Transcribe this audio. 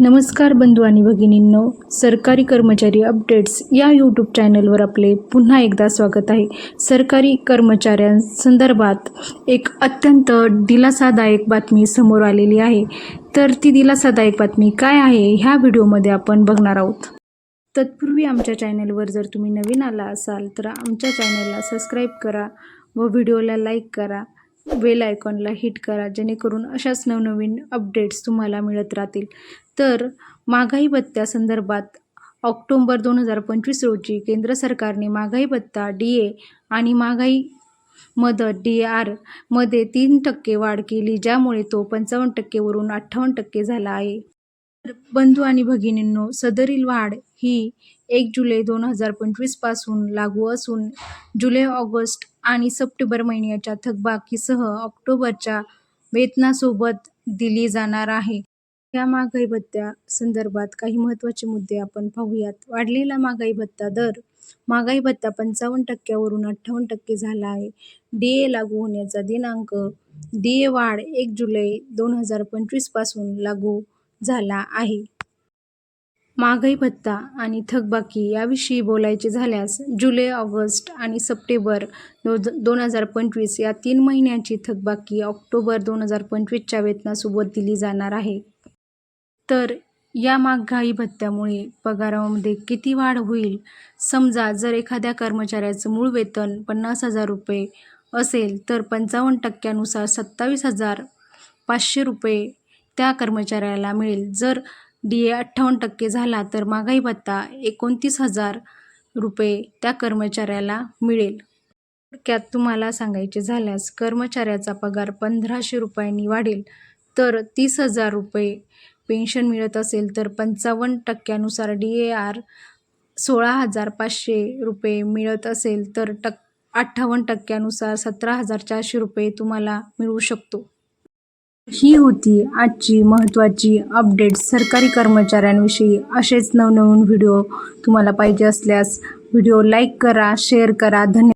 नमस्कार बंधू आणि भगिनींनो सरकारी कर्मचारी अपडेट्स या यूट्यूब चॅनलवर आपले पुन्हा एकदा स्वागत आहे. सरकारी कर्मचाऱ्यांसंदर्भात एक अत्यंत दिलासादायक बातमी समोर आलेली आहे. तर ती दिलासादायक बातमी काय आहे ह्या व्हिडिओमध्ये आपण बघणार आहोत. तत्पूर्वी आमच्या चॅनलवर जर तुम्ही नवीन आला असाल तर आमच्या चॅनलला सबस्क्राईब करा व व्हिडिओला लाईक करा. बेल आयकॉनला हिट करा जेणेकरून अशाच नवनवीन अपडेट्स तुम्हाला मिळत राहतील. तर महागाई भत्त्यासंदर्भात ऑक्टोंबर दोन हजार पंचवीस रोजी केंद्र सरकारने महागाई भत्ता डी ए आणि महागाई मदत डी आरमध्ये तीन टक्के वाढ केली ज्यामुळे तो पंचावन्न टक्केवरून अठ्ठावन्न टक्के झाला आहे. तर बंधू आणि भगिनींनो सदरील वाढ ही एक जुलै दोन हजार पंचवीसपासून लागू असून जुलै ऑगस्ट आणि सप्टेंबर महिन्याच्या थकबाकीसह ऑक्टोबरच्या वेतनासोबत दिली जाणार आहे. या महागाई भत्त्या संदर्भात काही महत्त्वाचे मुद्दे आपण पाहूयात. वाढलेला महागाई भत्ता दर महागाई भत्ता पंचावन्न टक्क्यावरून अठ्ठावन्न टक्के झाला आहे. डी ए लागू होण्याचा दिनांक डी ए वाढ एक जुलै दोन हजार पंचवीसपासून लागू झाला आहे. महागाई भत्ता आणि थकबाकी याविषयी बोलायचे झाल्यास जुलै ऑगस्ट आणि सप्टेंबर दो दोन हजार पंचवीस या तीन महिन्यांची थकबाकी ऑक्टोबर दोन हजार पंचवीसच्या वेतनासोबत दिली जाणार आहे. तर या महागाई भत्त्यामुळे पगारामध्ये किती वाढ होईल? समजा जर एखाद्या कर्मचाऱ्याचं मूळ वेतन पन्नास हजार रुपये असेल तर पंचावन्न टक्क्यानुसार सत्तावीस हजार पाचशे रुपये त्या कर्मचाऱ्याला मिळेल. जर डी ए अठ्ठावन्न टक्के झाला तर महागाई भत्ता एकोणतीस हजार रुपये त्या कर्मचाऱ्याला मिळेल. थोडक्यात तुम्हाला सांगायचे झाल्यास कर्मचाऱ्याचा पगार पंधराशे रुपयांनी वाढेल तर तीस हजार रुपये पेन्शन मिळत असेल तर पंचावन्न टक्क्यानुसार डी ए आर सोळा हजार पाचशे रुपये मिळत असेल तर टक् अठ्ठावन्न टक्क्यानुसार सतरा हजार चारशे रुपये तुम्हाला मिळू शकतो. ही होती आजची महत्त्वाची अपडेट. सरकारी कर्मचाऱ्यांविषयी असेच नवनवीन व्हिडिओ तुम्हाला पाहिजे असल्यास व्हिडिओ लाईक करा शेअर करा. धन्यवाद.